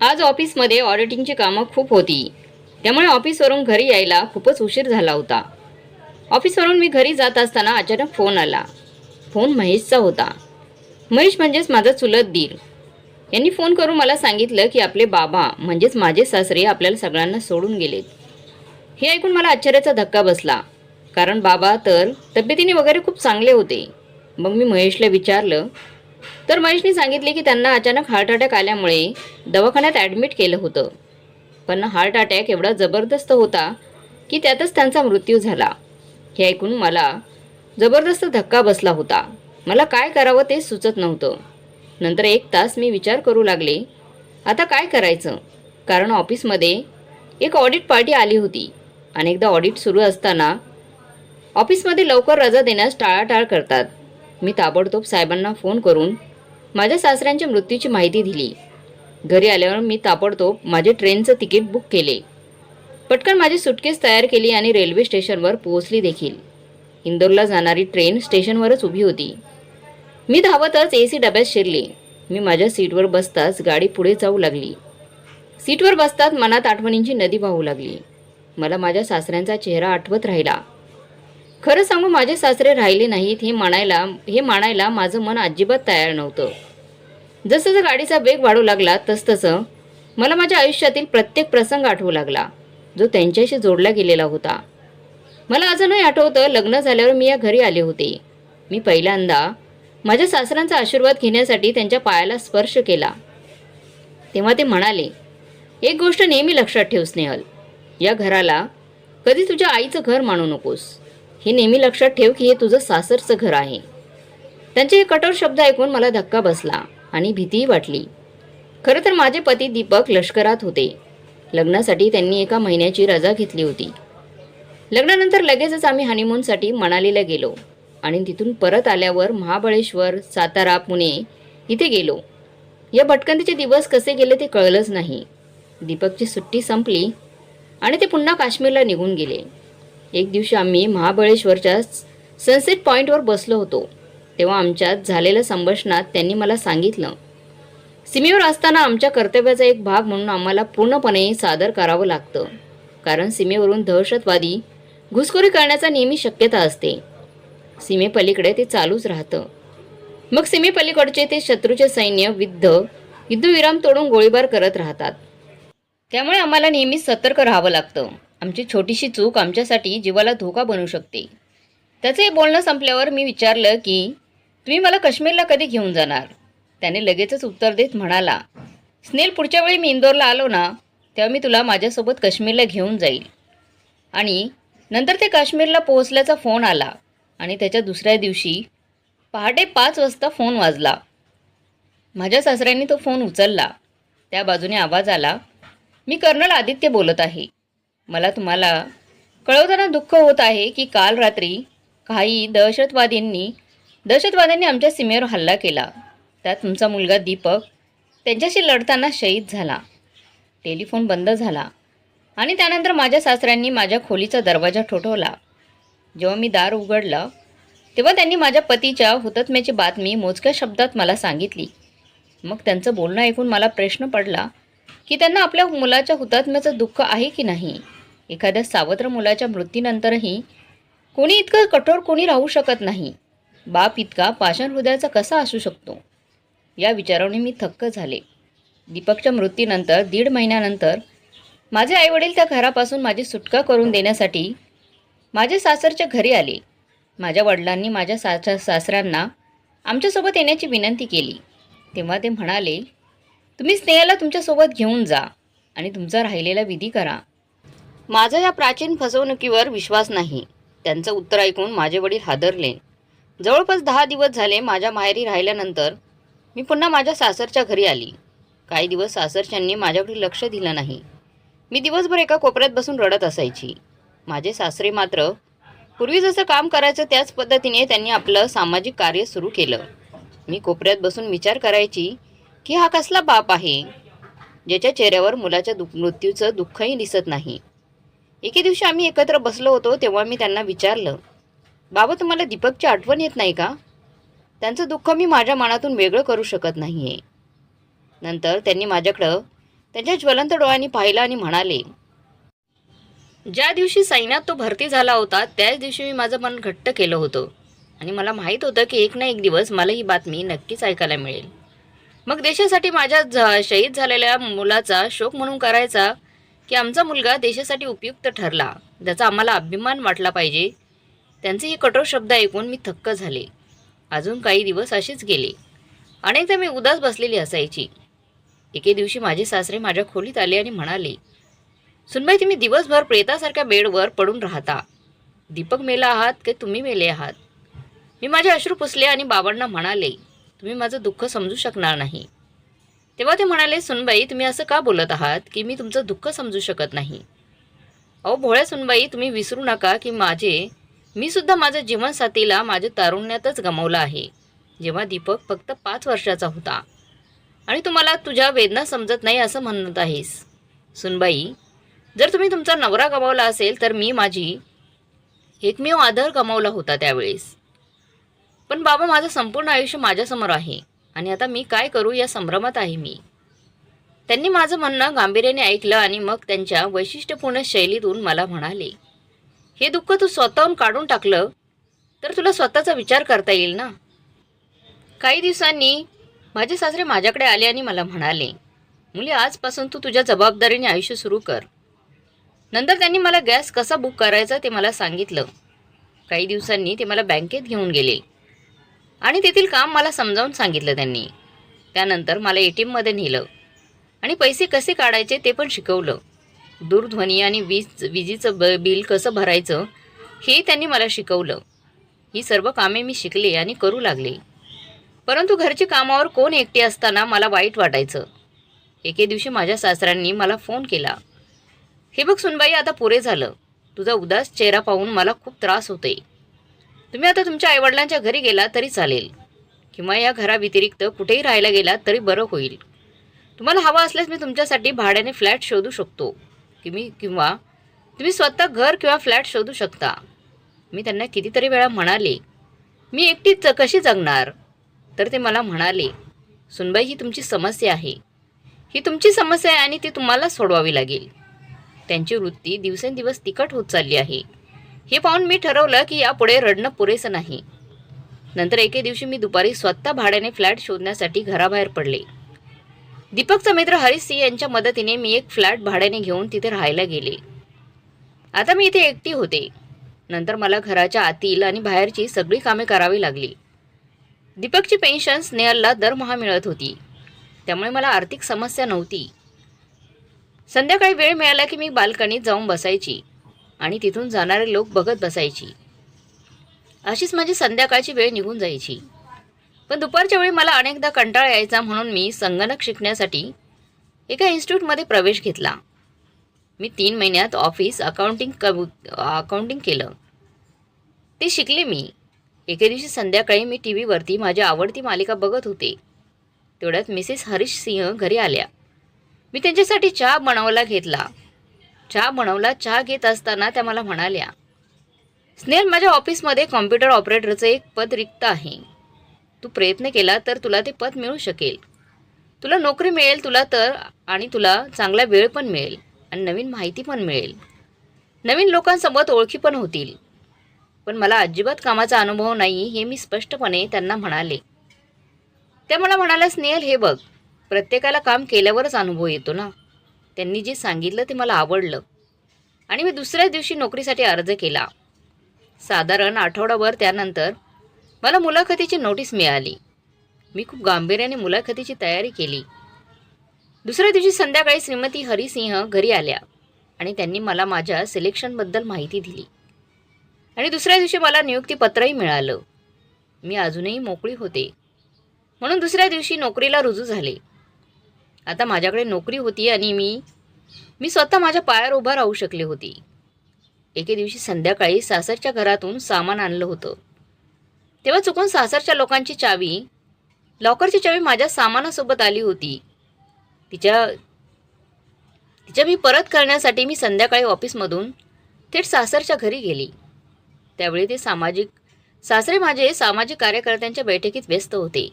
आज ऑफिसमध्ये ऑडिटिंगची कामं खूप होती. त्यामुळे ऑफिसवरून घरी यायला खूपच उशीर झाला होता. ऑफिसवरून मी घरी जात असताना अचानक फोन आला. फोन महेशचा होता. महेश म्हणजेच माझा चुलत दीर. यांनी फोन करून मला सांगितलं की आपले बाबा म्हणजेच माझे सासरे आपल्याला सगळ्यांना सोडून गेलेत. हे ऐकून मला आश्चर्याचा धक्का बसला. कारण बाबा तर तब्येतीने वगैरे खूप चांगले होते. मग मी महेशला विचारलं तर महेशने सांगितले की त्यांना अचानक हार्ट अटॅक आल्यामुळे दवाखान्यात ॲडमिट केलं होतं. पण हार्ट अटॅक एवढा जबरदस्त होता की त्यातच त्यांचा मृत्यू झाला. हे ऐकून मला जबरदस्त धक्का बसला होता. मला काय करावं ते सुचत नव्हतं. नंतर एक तास मी विचार करू लागले. आता काय करायचं? कारण ऑफिसमध्ये एक ऑडिट पार्टी आली होती. अनेकदा ऑडिट सुरू असताना ऑफिसमध्ये लवकर रजा देण्यास टाळाटाळ करतात. मी ताबडतोब साहेबांना फोन करून माझ्या सासऱ्यांच्या मृत्यूची माहिती दिली. घरी आल्यावर मी ताबडतोब माझे ट्रेनचं तिकीट बुक केले. पटकन माझी सुटकेस तयार केली आणि रेल्वे स्टेशनवर पोहोचली देखील. इंदोरला जाणारी ट्रेन स्टेशनवरच उभी होती. मी धावतच ए सी डब्यात शिरले. मी माझ्या सीटवर बसताच गाडी पुढे जाऊ लागली. सीटवर बसताच मनात आठवणींची नदी वाहू लागली. मला माझ्या सासऱ्यांचा चेहरा आठवत राहिला. खरं सांगू माझे सासरे राहिले नाहीत हे म्हणायला हे मानायला माझं मन अजिबात तयार नव्हतं. जसं जसं गाडीचा वेग वाढू लागला तसतसं मला माझ्या आयुष्यातील प्रत्येक प्रसंग आठवू लागला जो त्यांच्याशी जोडला गेलेला होता. मला अजूनही आठवतं लग्न झाल्यावर मी या घरी आले होते. मी पहिल्यांदा माझ्या सासऱ्यांचा आशीर्वाद घेण्यासाठी त्यांच्या पायाला स्पर्श केला. तेव्हा ते म्हणाले एक गोष्ट नेहमी लक्षात ठेव स्नेहल. या घराला कधी तुझ्या आईचं घर मानू नकोस. हे नेहमी लक्षात ठेव की हे तुझं सासरचं घर आहे. त्यांचे हे कठोर शब्द ऐकून मला धक्का बसला आणि भीतीही वाटली. खरं तर माझे पती दीपक लष्करात होते. लग्नासाठी त्यांनी एका महिन्याची रजा घेतली होती. लग्नानंतर लगेचच आम्ही हनीमूनसाठी मनालीला गेलो आणि तिथून परत आल्यावर महाबळेश्वर सातारा पुणे इथे गेलो. या भटकंतीचे दिवस कसे गेले ते कळलंच नाही. दीपकची सुट्टी संपली आणि ते पुन्हा काश्मीरला निघून गेले. एक दिवशी आम्ही महाबळेश्वरच्या सनसेट पॉईंटवर बसलो होतो. तेव्हा आमच्यात झालेल्या संभाषणात त्यांनी मला सांगितलं सीमेवर असताना आमच्या कर्तव्याचा एक भाग म्हणून आम्हाला पूर्णपणे सादर करावं लागतं. कारण सीमेवरून दहशतवादी घुसखोरी करण्याचा नेहमी शक्यता असते. सीमेपलीकडे ते चालूच राहतं. मग सीमेपलीकडचे ते शत्रूचे सैन्य विद्ध युद्धविराम तोडून गोळीबार करत राहतात. त्यामुळे आम्हाला नेहमी सतर्क राहावं लागतं. आमची छोटीशी चूक आमच्यासाठी जीवाला धोका बनू शकते. त्याचे बोलणं संपल्यावर मी विचारलं की तुम्ही मला काश्मीरला कधी घेऊन जाणार? त्याने लगेचच उत्तर देत म्हणाला स्नेल पुढच्या वेळी मी इंदोरला आलो ना तेव्हा मी तुला माझ्यासोबत काश्मीरला घेऊन जाईल. आणि नंतर ते काश्मीरला पोहोचल्याचा फोन आला आणि त्याच्या दुसऱ्या दिवशी पहाटे पाच वाजता फोन वाजला. माझ्या सासऱ्यांनी तो फोन उचलला. त्या बाजूने आवाज आला मी कर्नल आदित्य बोलत आहे. मला तुम्हाला कळवताना दुःख होत आहे की काल रात्री काही दहशतवादींनी दहशतवाद्यांनी आमच्या सीमेवर हल्ला केला. त्यात तुमचा मुलगा दीपक त्यांच्याशी लढताना शहीद झाला. टेलिफोन बंद झाला आणि त्यानंतर माझ्या सासऱ्यांनी माझ्या खोलीचा दरवाजा ठोठवला. जेव्हा मी दार उघडलं तेव्हा त्यांनी माझ्या पतीच्या हुतात्म्याची बातमी मोजक्या शब्दात मला सांगितली. मग त्यांचं बोलणं ऐकून मला प्रश्न पडला की त्यांना आपल्या मुलाच्या हुतात्म्याचं दुःख आहे की नाही? एखाद्या सावत्र मुलाच्या मृत्यूनंतरही कोणी इतकं कठोर कोणी राहू शकत नाही. बाप इतका पाषाण हृदयाचा कसा असू शकतो? या विचाराने मी थक्क झाले. दीपकच्या मृत्यूनंतर दीड महिन्यानंतर माझे आईवडील त्या घरापासून माझी सुटका करून देण्यासाठी माझ्या सासरच्या घरी आले. माझ्या वडिलांनी माझ्या सासऱ्या सासऱ्यांना आमच्यासोबत येण्याची विनंती केली. तेव्हा ते म्हणाले तुम्ही स्नेहाला तुमच्यासोबत घेऊन जा आणि तुमचा राहिलेला विधी करा. माझा या प्राचीन फसवणुकीवर विश्वास नाही. त्यांचं उत्तर ऐकून माझे वडील हादरले. जवळपास दहा दिवस झाले माझ्या माहेरी राहिल्यानंतर मी पुन्हा माझ्या सासरच्या घरी आली. काही दिवस सासरच्यांनी माझ्याकडे लक्ष दिलं नाही. मी दिवसभर एका कोपऱ्यात बसून रडत असायची. माझे सासरे मात्र पूर्वी जसं काम करायचं त्याच पद्धतीने त्यांनी आपलं सामाजिक कार्य सुरू केलं. मी कोपऱ्यात बसून विचार करायची की हा कसला बाप आहे? ज्याच्या चेहऱ्यावर मुलाच्या दु मृत्यूचं दुःखही दिसत नाही. एके दिवशी आम्ही एकत्र बसलो होतो तेव्हा मी त्यांना विचारलं बाबा तुम्हाला दीपकची आठवण येत नाही का? त्यांचं दुःख मी माझ्या मनातून वेगळं करू शकत नाही आहे नंतर त्यांनी माझ्याकडं त्यांच्या ज्वलंत डोळ्यांनी पाहिलं आणि म्हणाले ज्या दिवशी सैन्यात तो भरती झाला होता त्याच दिवशी मी माझं मन घट्ट केलं होतं. आणि मला माहीत होतं की एक ना एक दिवस मला ही बातमी नक्कीच ऐकायला मिळेल. मग देशासाठी माझ्या झ शहीद झालेल्या मुलाचा शोक म्हणून करायचा की आमचा मुलगा देशासाठी उपयुक्त ठरला त्याचा आम्हाला अभिमान वाटला पाहिजे. त्यांचे हे कठोर शब्द ऐकून मी थक्क झाले. अजून काही दिवस असेच गेले. अनेकदा मी उदास बसलेली असायची. एके दिवशी माझे सासरे माझ्या खोलीत आले आणि म्हणाले सुनबाई तुम्ही दिवसभर प्रेतासारख्या बेडवर पडून राहता. दीपक मेला आहात की तुम्ही मेले आहात? मी माझे अश्रू पुसले आणि बाबांना म्हणाले तुम्ही माझं दुःख समजू शकणार नाही. तेव्हा ते म्हणाले सुनबाई तुम्ही असं का बोलत आहात? की मी तुमचं दुःख समजू शकत नाही. अहो भोळ्या सुनबाई तुम्ही विसरू नका की माझे मी सुद्धा माझ्या जीवनसाथीला माझ्या तारुण्यातच गमावलं आहे. जेव्हा दीपक फक्त पाच वर्षाचा होता. आणि तुम्हाला तुझ्या वेदना समजत नाही असं म्हणत आहेस. सुनबाई जर तुम्ही तुमचा नवरा गमावला असेल तर मी माझी एकमेव आदर गमावला होता त्यावेळेस. पण बाबा माझं संपूर्ण आयुष्य माझ्यासमोर आहे. आणि आता मी काय करू या संभ्रमात आहे मी. त्यांनी माझं म्हणणं गांभीर्याने ऐकलं आणि मग त्यांच्या वैशिष्ट्यपूर्ण शैलीतून मला म्हणाले हे दुःख तू स्वतःहून काढून टाकलं तर तुला स्वतःचा विचार करता येईल ना? काही दिवसांनी माझे सासरे माझ्याकडे आले आणि मला म्हणाले मुली आजपासून तू तुझ्या जबाबदारीने आयुष्य सुरू कर. नंतर त्यांनी मला गॅस कसा बुक करायचा ते मला सांगितलं. काही दिवसांनी ते मला बँकेत घेऊन गेले. आणि तेथील काम मला समजावून सांगितलं त्यांनी. त्यानंतर मला ए टी एममध्ये नेलं आणि पैसे कसे काढायचे ते पण शिकवलं. दूरध्वनी आणि वीज विजेचं ब बिल कसं भरायचं हे त्यांनी मला शिकवलं. ही सर्व कामे मी शिकले आणि करू लागले. परंतु घरचे कामावर कोण एकटी असताना मला वाईट वाटायचं. एके दिवशी माझ्या सासऱ्यांनी मला फोन केला. हे बघ सुनबाई आता पुरे झालं. तुझा उदास चेहरा पाहून मला खूप त्रास होते तुम्ही आता तुमच्या आईवडिलांच्या घरी गेला तरी चालेल. किंवा या घराव्यतिरिक्त कुठेही राहायला गेला तरी बरं होईल. तुम्हाला हवा असल्यास मी तुमच्यासाठी भाड्याने फ्लॅट शोधू शकतो. की मी किंवा तुम्ही स्वतः घर किंवा फ्लॅट शोधू शकता. मी त्यांना कितीतरी वेळा म्हणाले मी एकटीच कशी जगणार? तर ते मला म्हणाले सुनबाई ही तुमची समस्या आहे. ही तुमची समस्या आहे आणि ती तुम्हाला सोडवावी लागेल. त्यांची वृत्ती दिवसेंदिवस तिखट होत चालली आहे. हे पाहून मी ठरवलं की यापुढे रडणं पुरेसं नाही. नंतर एके दिवशी मी दुपारी स्वतः भाड्याने फ्लॅट शोधण्यासाठी घराबाहेर पडले. दीपकचा मित्र हरीश सिंह यांच्या मदतीने मी एक फ्लॅट भाड्याने घेऊन तिथे राहायला गेले. आता मी इथे एकटी होते. नंतर मला घराच्या आतील आणि बाहेरची सगळी कामे करावी लागली. दीपकची पेन्शन स्नेहलला दरमहा मिळत होती. त्यामुळे मला आर्थिक समस्या नव्हती. संध्याकाळी वेळ मिळाला की मी बाल्कनीत जाऊन बसायची. आणि तिथून जाणारे लोक बघत बसायची. अशीच माझी संध्याकाळची वेळ निघून जायची. पण दुपारच्या वेळी मला अनेकदा कंटाळा यायचा म्हणून मी संगणक शिकण्यासाठी एका इन्स्टिट्यूटमध्ये प्रवेश घेतला. मी तीन महिन्यात ऑफिस अकाउंटिंग क अकाउंटिंग केलं. ते शिकले मी. एके दिवशी संध्याकाळी मी टी व्हीवरती माझी आवडती मालिका बघत होते. तेवढ्यात मिसेस हरीश सिंह घरी आल्या. मी त्यांच्यासाठी चहा बनवायला घेतला. चहा बनवला चहा घेत असताना त्या मला म्हणाल्या स्नेहल माझ्या ऑफिसमध्ये कॉम्प्युटर ऑपरेटरचं एक पद रिक्त आहे. तू प्रयत्न केला तर तुला ते पद मिळू शकेल. तुला नोकरी मिळेल तुला तर आणि तुला चांगला वेळ पण मिळेल आणि नवीन माहिती पण मिळेल. नवीन लोकांसोबत ओळखी पण होतील. पण मला अजिबात कामाचा अनुभव नाही हे मी स्पष्टपणे त्यांना म्हणाले. त्या मला म्हणाल्या स्नेहल हे बघ प्रत्येकाला काम केल्यावरच अनुभव येतो ना. त्यांनी जे सांगितलं ते मला आवडलं. आणि मी दुसऱ्याच दिवशी नोकरीसाठी अर्ज केला. साधारण आठवडाभर त्यानंतर मला मुलाखतीची नोटीस मिळाली. मी खूप गांभीर्याने मुलाखतीची तयारी केली. दुसऱ्या दिवशी संध्याकाळी श्रीमती हरिसिंह घरी आल्या आणि त्यांनी मला माझ्या सिलेक्शनबद्दल माहिती दिली. आणि दुसऱ्या दिवशी मला नियुक्तीपत्रही मिळालं. मी अजूनही मोकळी होते. म्हणून दुसऱ्या दिवशी नोकरीला रुजू झाले. आता माझ्याकडे नोकरी होती आणि मी मी स्वतः माझ्या पायावर उभा राहू शकले होती. एके दिवशी संध्याकाळी सासरच्या घरातून सामान आणलं होतं. तेव्हा चुकून सासरच्या लोकांची चावी लॉकरची चावी माझ्या सामानासोबत आली होती. तिच्या तिच्या मी परत करण्यासाठी मी संध्याकाळी ऑफिसमधून थेट सासरच्या घरी गेली. त्यावेळी ते सामाजिक सासरे माझे सामाजिक कार्यकर्त्यांच्या बैठकीत व्यस्त होते.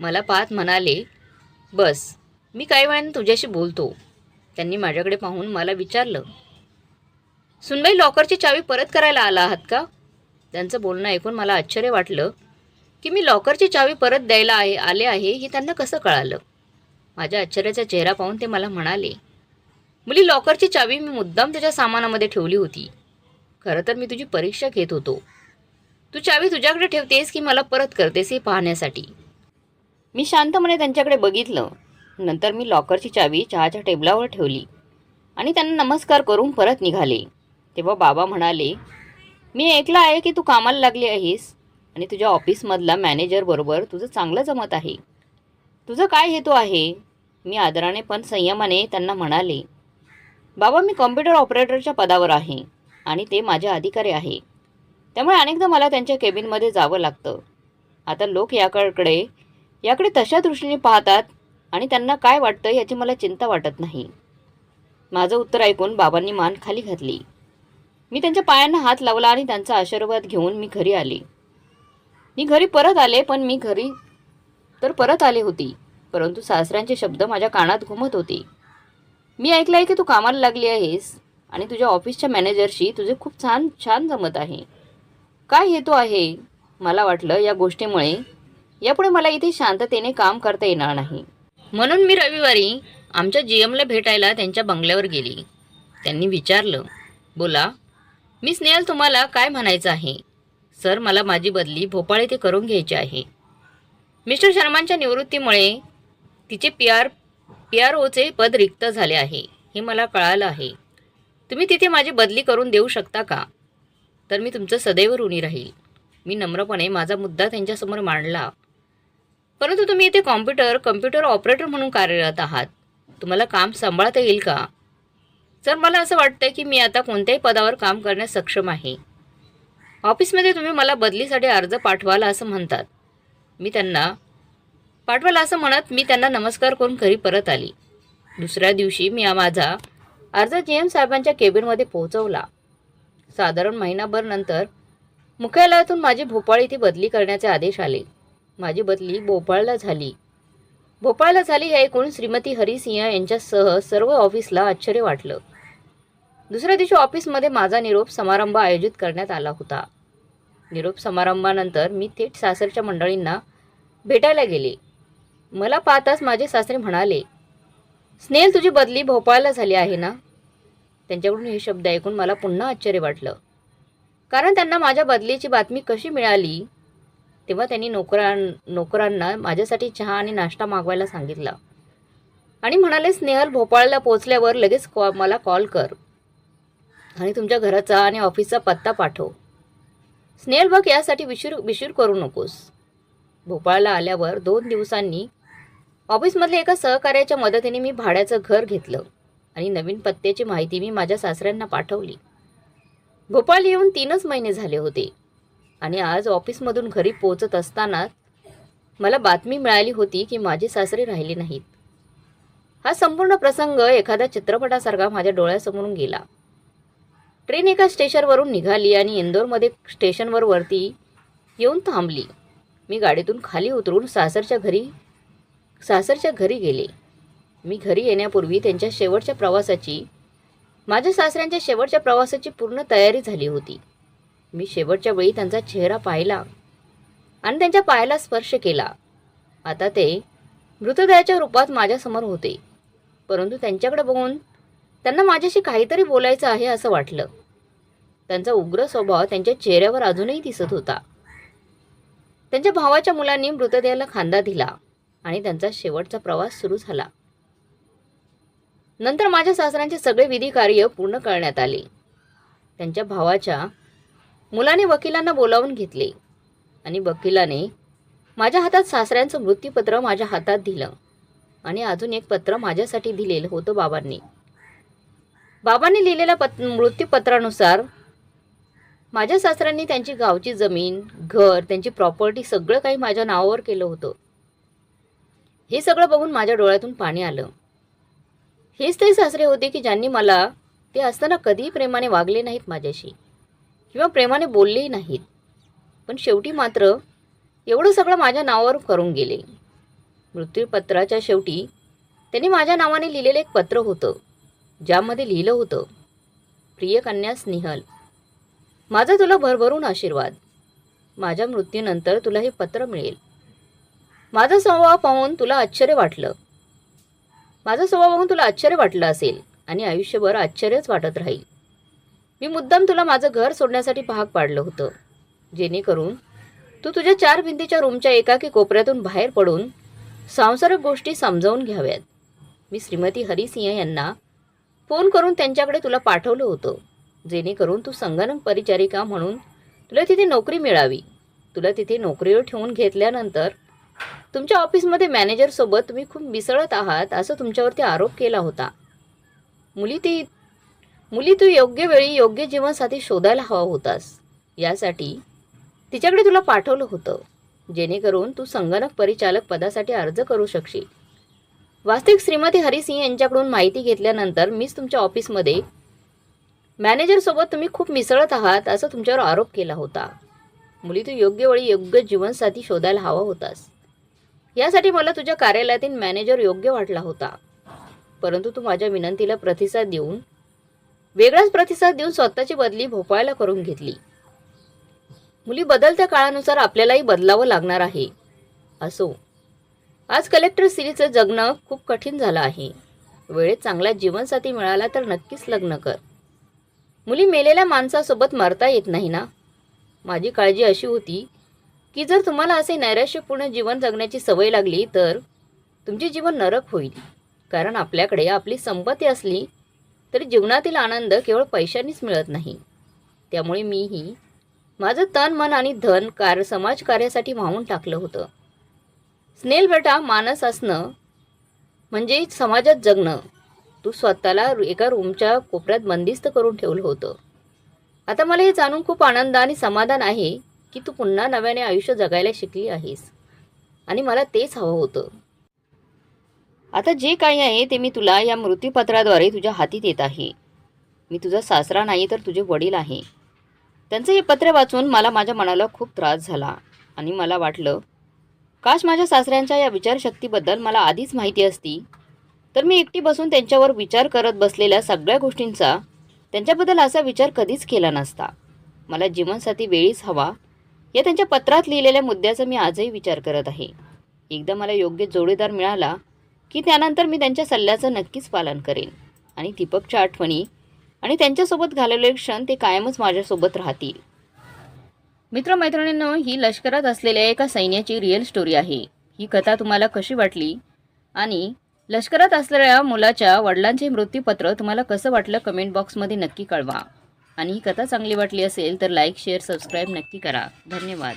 मला पाहत म्हणाले बस मी काही वेळाने तुझ्याशी बोलतो. त्यांनी माझ्याकडे पाहून मला विचारलं सुनबाई लॉकरची चावी परत करायला आला आहात का? त्यांचं बोलणं ऐकून मला आश्चर्य वाटलं की मी लॉकरची चावी परत द्यायला आहे आले आहे हे त्यांना कसं कळालं? माझ्या आश्चर्याचा चेहरा पाहून ते मला म्हणाले मुली लॉकरची चावी मी मुद्दाम त्याच्या सामानामध्ये ठेवली होती. खरं तर मी तुझी परीक्षा घेत होतो. तू चावी तुझ्याकडे ठेवतेस की मला परत करतेस हे पाहण्यासाठी? मी शांतपणे त्यांच्याकडे बघितलं. नंतर मी लॉकरची चावी चहाच्या टेबलावर ठेवली आणि त्यांना नमस्कार करून परत निघाले. तेव्हा बाबा म्हणाले मी ऐकलं आहे की तू कामाला लागली आहेस आणि तुझ्या ऑफिसमधला मॅनेजरबरोबर तुझं चांगलं जमत आहे. तुझं काय हेतू आहे? मी आदराने पण संयमाने त्यांना म्हणाले बाबा मी कॉम्प्युटर ऑपरेटरच्या पदावर आहे आणि ते माझे अधिकारी आहे. त्यामुळे अनेकदा मला त्यांच्या केबिनमध्ये जावं लागतं. आता लोक याकडे याकडे तशा दृष्टीने पाहतात आणि त्यांना काय वाटतं याची मला चिंता वाटत नाही. माझं उत्तर ऐकून बाबांनी मान खाली घातली. मी त्यांच्या पायांना हात लावला आणि त्यांचा आशीर्वाद घेऊन मी घरी आले. मी घरी परत आले पण मी घरी तर परत आले होती परंतु सासऱ्यांचे शब्द माझ्या कानात घुमत होते. मी ऐकलं आहे की तू कामाला लागली आहेस आणि तुझ्या ऑफिसच्या मॅनेजरशी तुझे खूप छान छान जमत आहे. काय हेतू आहे? मला वाटलं या गोष्टीमुळे यापुढे मला इथे शांततेने काम करता येणार नाही. म्हणून मी रविवारी आमच्या जी एमला भेटायला त्यांच्या बंगल्यावर गेली. त्यांनी विचारलं बोला मी स्नेहल तुम्हाला काय म्हणायचं आहे? सर मला माझी बदली भोपाळ येथे करून घ्यायची आहे. मिस्टर शर्मांच्या निवृत्तीमुळे तिचे पी आर पी आर ओचे पद रिक्त झाले आहे. हे मला कळालं आहे. तुम्ही तिथे माझी बदली करून देऊ शकता का? तर मी तुमचं सदैव ऋणी राहील. मी नम्रपणे माझा मुद्दा त्यांच्यासमोर मांडला. परंतु तुम्ही इथे कॉम्प्युटर कम्प्युटर ऑपरेटर म्हणून कार्यरत आहात. तुम्हाला काम सांभाळता येईल का? सर मला असं वाटतं की मी आता कोणत्याही पदावर काम करण्यास सक्षम आहे. ऑफिसमध्ये तुम्ही मला बदलीसाठी अर्ज पाठवाल असं म्हणतात. मी त्यांना पाठवाल असं म्हणत मी त्यांना नमस्कार करून घरी परत आली. दुसऱ्या दिवशी मी हा माझा अर्ज जी एम साहेबांच्या केबिनमध्ये पोहोचवला. साधारण महिनाभर नंतर मुख्यालयातून माझी भोपाळ इथे बदली करण्याचे आदेश आले. माझी बदली भोपाळला झाली. भोपाळला झाली हे ऐकून श्रीमती हरिसिंह यांच्यासह सर्व ऑफिसला आश्चर्य वाटलं. दुसऱ्या दिवशी ऑफिसमध्ये माझा निरोप समारंभ आयोजित करण्यात आला होता. निरोप समारंभानंतर मी थेट सासरच्या मंडळींना भेटायला गेले. मला पाहताच माझे सासरे म्हणाले स्नेल तुझी बदली भोपाळला झाली आहे ना? त्यांच्याकडून हे शब्द ऐकून मला पुन्हा आश्चर्य वाटलं. कारण त्यांना माझ्या बदलीची बातमी कशी मिळाली तेव्हा त्यांनी नोकरां नोकरांना माझ्यासाठी चहा आणि नाश्ता मागवायला सांगितला. आणि म्हणाले स्नेहल भोपाळला पोचल्यावर लगेच कॉ मला कॉल कर. आणि तुमच्या घराचा आणि ऑफिसचा पत्ता पाठव. स्नेहल बघ यासाठी विशीर विशीर करू नकोस. भोपाळला आल्यावर दोन दिवसांनी ऑफिसमधल्या एका सहकार्याच्या मदतीने मी भाड्याचं घर घेतलं आणि नवीन पत्त्याची माहिती मी माझ्या सासऱ्यांना पाठवली. भोपाळ येऊन तीनच महिने झाले होते. आणि आज ऑफिसमधून घरी पोचत असताना मला बातमी मिळाली होती की माझे सासरे राहिले नाहीत. हा संपूर्ण प्रसंग एखाद्या चित्रपटासारखा माझ्या डोळ्यासमोरून गेला. ट्रेन एका स्टेशनवरून निघाली आणि इंदोरमध्ये स्टेशनवर वरती येऊन थांबली. मी गाडीतून खाली उतरून सासरच्या घरी सासरच्या घरी गेले. मी घरी येण्यापूर्वी त्यांच्या शेवटच्या प्रवासाची माझ्या सासऱ्यांच्या शेवटच्या प्रवासाची पूर्ण तयारी झाली होती. मी शेवटच्या वेळी त्यांचा चेहरा पाहिला आणि त्यांच्या पायाला स्पर्श केला. आता ते मृतदेहाच्या रूपात माझ्यासमोर होते. परंतु त्यांच्याकडे बघून त्यांना माझ्याशी काहीतरी बोलायचं आहे असं वाटलं. त्यांचा उग्र स्वभाव त्यांच्या चेहऱ्यावर अजूनही दिसत होता. त्यांच्या भावाच्या मुलांनी मृतदेहाला खांदा दिला आणि त्यांचा शेवटचा प्रवास सुरू झाला. नंतर माझ्या सासऱ्यांचे सगळे विधी कार्य पूर्ण करण्यात आले. त्यांच्या भावाच्या मुलाने वकिलांना बोलावून घेतले. आणि वकिलाने माझ्या हातात सासऱ्यांचं मृत्यूपत्र माझ्या हातात दिलं. आणि अजून एक पत्र माझ्यासाठी दिलेलं होतं बाबांनी. बाबांनी लिहिलेल्या पत मृत्यूपत्रानुसार माझ्या सासऱ्यांनी त्यांची गावची जमीन घर त्यांची प्रॉपर्टी सगळं काही माझ्या नावावर केलं होतं. हे सगळं बघून माझ्या डोळ्यातून पाणी आलं. हेच ते सासरे होते की ज्यांनी मला ते असताना कधीही प्रेमाने वागले नाहीत माझ्याशी. किंवा प्रेमाने बोललेही नाहीत. पण शेवटी मात्र एवढं सगळं माझ्या नावावर करून गेले. मृत्यूपत्राच्या शेवटी त्यांनी माझ्या नावाने लिहिलेलं एक पत्र होतं ज्यामध्ये लिहिलं होतं प्रिय कन्या स्नेहल माझा तुला भरभरून आशीर्वाद. माझ्या मृत्यूनंतर तुला हे पत्र मिळेल. माझा स्वभाव पाहून तुला आश्चर्य वाटलं. माझा स्वभाव पाहून तुला आश्चर्य वाटलं असेल आणि आयुष्यभर आश्चर्यच वाटत राहील. मी मुद्दाम तुला माझं घर सोडण्यासाठी भाग पाडलं होतं. जेणेकरून तू तुझ्या चार भिंतीच्या रूमच्या एकाकी कोपऱ्यातून बाहेर पडून सांसारिक गोष्टी समजावून घ्याव्यात. मी श्रीमती हरिसिंह यांना फोन करून त्यांच्याकडे तुला पाठवलं होतं. जेणेकरून तू संगणक परिचारिका म्हणून तुला तिथे नोकरी मिळावी. तुला तिथे नोकरीवर ठेवून घेतल्यानंतर तुमच्या ऑफिसमध्ये मॅनेजरसोबत तुम्ही खूप मिसळत आहात असं तुमच्यावरती आरोप केला होता. मुली ती मुली तू योग्य वेळी योग्य जीवनसाथी शोधायला हवा होतास. यासाठी तिच्याकडे तुला पाठवलं होतं. जेणेकरून तू संगणक परिचालक पदासाठी अर्ज करू शकशील. वास्तविक श्रीमती हरिसिंह यांच्याकडून माहिती घेतल्यानंतर मीच तुमच्या ऑफिसमध्ये मॅनेजरसोबत तुम्ही खूप मिसळत आहात असं तुमच्यावर आरोप केला होता. मुली तू योग्य वेळी योग्य जीवनसाथी शोधायला हवा होतास. यासाठी मला तुझ्या कार्यालयातील मॅनेजर योग्य वाटला होता. परंतु तू माझ्या विनंतीला प्रतिसाद देऊन वेगळाच प्रतिसाद देऊन स्वतःची बदली भोपाळला करून घेतली. मुली बदलत्या काळानुसार आपल्यालाही बदलावं लागणार आहे असो. आज कलेक्टर सिरीचं जगणं खूप कठीण झालं आहे. वेळेत चांगला जीवनसाथी मिळाला तर नक्कीच लग्न कर. मुली मेलेल्या माणसासोबत मरता येत नाही ना? माझी काळजी अशी होती की जर तुम्हाला असे नैराश्यपूर्ण जीवन जगण्याची सवय लागली तर तुमचे जीवन नरक होईल. कारण आपल्याकडे आपली संपत्ती असली तरी जीवनातील आनंद केवळ पैशांनीच मिळत नाही. त्यामुळे मीही माझं तन मन आणि धन कार्य समाजकार्यासाठी वाहून टाकलं होतं. स्नेल बेटा मानस असणं म्हणजे समाजात जगणं. तू स्वतःला एका रूमच्या कोपऱ्यात बंदिस्त करून ठेवलं होतं. आता मला हे जाणून खूप आनंद आणि समाधान आहे की तू पुन्हा नव्याने आयुष्य जगायला शिकली आहेस. आणि मला तेच हवं होतं. आता जे काही आहे ते मी तुला या मृत्यूपत्राद्वारे तुझ्या हातीत येत आहे. मी तुझा सासरा नाही तर तुझे वडील आहे. त्यांचं हे पत्र वाचून मला माझ्या मनाला खूप त्रास झाला आणि मला वाटलं काश माझ्या सासऱ्यांच्या या विचारशक्तीबद्दल मला आधीच माहिती असती तर मी एकटी बसून त्यांच्यावर विचार करत बसलेल्या सगळ्या गोष्टींचा त्यांच्याबद्दल असा विचार कधीच केला नसता. मला जीवनसाथी वेळीच हवा या त्यांच्या पत्रात लिहिलेल्या मुद्द्याचा मी आजही विचार करत आहे. एकदा मला योग्य जोडीदार मिळाला की त्यानंतर मी त्यांच्या सल्ल्याचं नक्कीच पालन करेन. आणि दीपकच्या आठवणी आणि त्यांच्यासोबत घालवलेले क्षण ते कायमच माझ्यासोबत राहतील. मित्रमैत्रिणींनो ही लष्करात असलेल्या एका सैन्याची रिअल स्टोरी आहे. ही कथा तुम्हाला कशी वाटली? आणि लष्करात असलेल्या मुलाच्या वडिलांचे मृत्यूपत्र तुम्हाला कसं वाटलं कमेंट बॉक्समध्ये नक्की कळवा. आणि ही कथा चांगली वाटली असेल तर लाईक शेअर सबस्क्राईब नक्की करा. धन्यवाद.